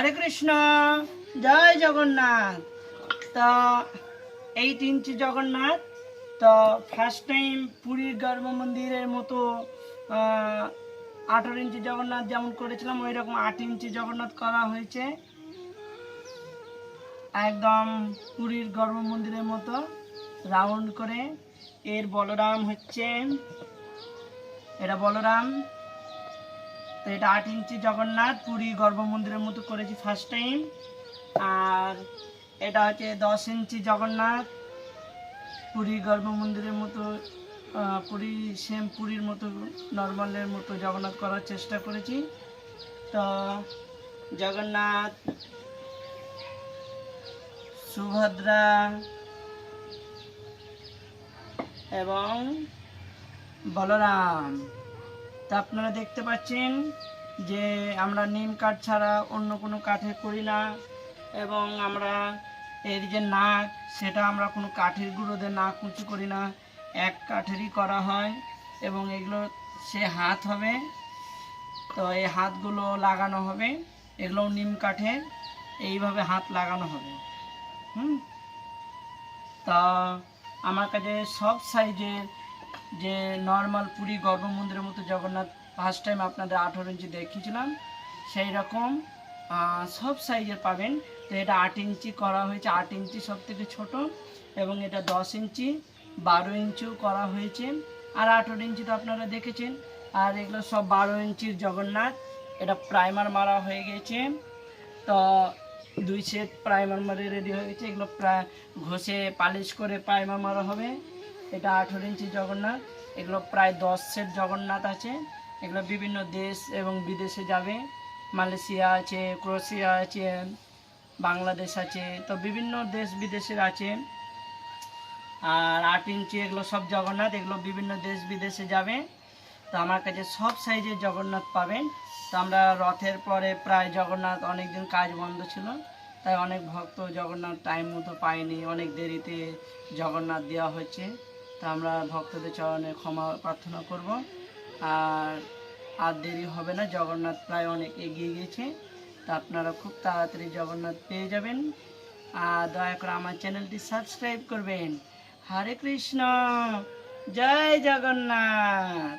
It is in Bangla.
হরে কৃষ্ণ, জয় জগন্নাথ। তো এইট ইঞ্চি জগন্নাথ, তো ফার্স্ট টাইম পুরীর গর্ভ মন্দিরের মতো আঠারো ইঞ্চি জগন্নাথ যেমন করেছিলাম ওই রকম আট ইঞ্চি জগন্নাথ করা হয়েছে। একদম পুরীর গর্ভ মন্দিরের মতো রাউন্ড করে। এর বলরাম হচ্ছে, এটা বলরাম। তো এটা আট ইঞ্চি জগন্নাথ, পুরী গর্ভ মন্দিরের মতো করেছি ফার্স্ট টাইম আর এটা হচ্ছে দশ ইঞ্চি জগন্নাথ, পুরী গর্ভ মন্দিরের মতো পুরী সেম পুরীর মতো নর্মালের মতো জগন্নাথ করার চেষ্টা করেছি। তো জগন্নাথ, সুভদ্রা এবং বলরাম। তা আপনারা দেখতে পাচ্ছেন যে আমরা নিম কাঠ ছাড়া অন্য কোনো কাঠে করি না এবং আমরা এর যে নাক, সেটা আমরা কোনো কাঠের গুঁড়োতে নাক উঁচু করি না, এক কাঠেরই করা হয় এবং এগুলো সে হাত হবে, তো এই হাতগুলো লাগানো হবে এগুলো নিম কাঠের, এইভাবে হাত লাগানো হবে। হুম? তা আমার কাছে সব সাইজের যে নর্মাল পুরী গর্ভ মন্দিরের মতো জগন্নাথ ফার্স্ট টাইম আপনাদের আঠেরো ইঞ্চি দেখিয়েছিলাম সেই রকম সব সাইজের পাবেন। তো এটা আট ইঞ্চি করা হয়েছে, আট ইঞ্চি সব থেকে ছোটো এবং এটা দশ ইঞ্চি, বারো ইঞ্চিও করা হয়েছে। আর আঠেরো ইঞ্চি তো আপনারা দেখেছেন, আর এগুলো সব বারো ইঞ্চির জগন্নাথ। এটা প্রাইমার মারা হয়ে গেছে। তো দুই সেট প্রাইমার মারে রেডি হয়ে গেছে। এগুলো প্রায় ঘষে পালিশ করে প্রাইমার মারা হবে। এটা আঠেরো ইঞ্চি জগন্নাথ, এগুলো প্রায় দশ সেট জগন্নাথ আছে। এগুলো বিভিন্ন দেশ এবং বিদেশে যাবে। মালয়েশিয়া আছে, ক্রোয়েশিয়া আছে, বাংলাদেশ আছে, তো বিভিন্ন দেশ বিদেশের আছে। আর আট ইঞ্চি এগুলো সব জগন্নাথ, এগুলো বিভিন্ন দেশ বিদেশে যাবে। তো আমার কাছে সব সাইজের জগন্নাথ পাবেন। তো আমরা রথের পরে প্রায় জগন্নাথ অনেক দিন কাজ বন্ধ ছিল, তাই অনেক ভক্ত জগন্নাথ টাইম মতো পায়নি। অনেক দেরিতে জগন্নাথ দেওয়া হচ্ছে। তা আমরা ভক্তদের চরণে ক্ষমা প্রার্থনা করব। আর আর দেরি হবে না, জগন্নাথ প্রায় অনেক এগিয়ে গেছে। তা আপনারা খুব তাড়াতাড়ি জগন্নাথ পেয়ে যাবেন। আর দয়া করে আমার চ্যানেলটি সাবস্ক্রাইব করবেন। হরে কৃষ্ণ, জয় জগন্নাথ।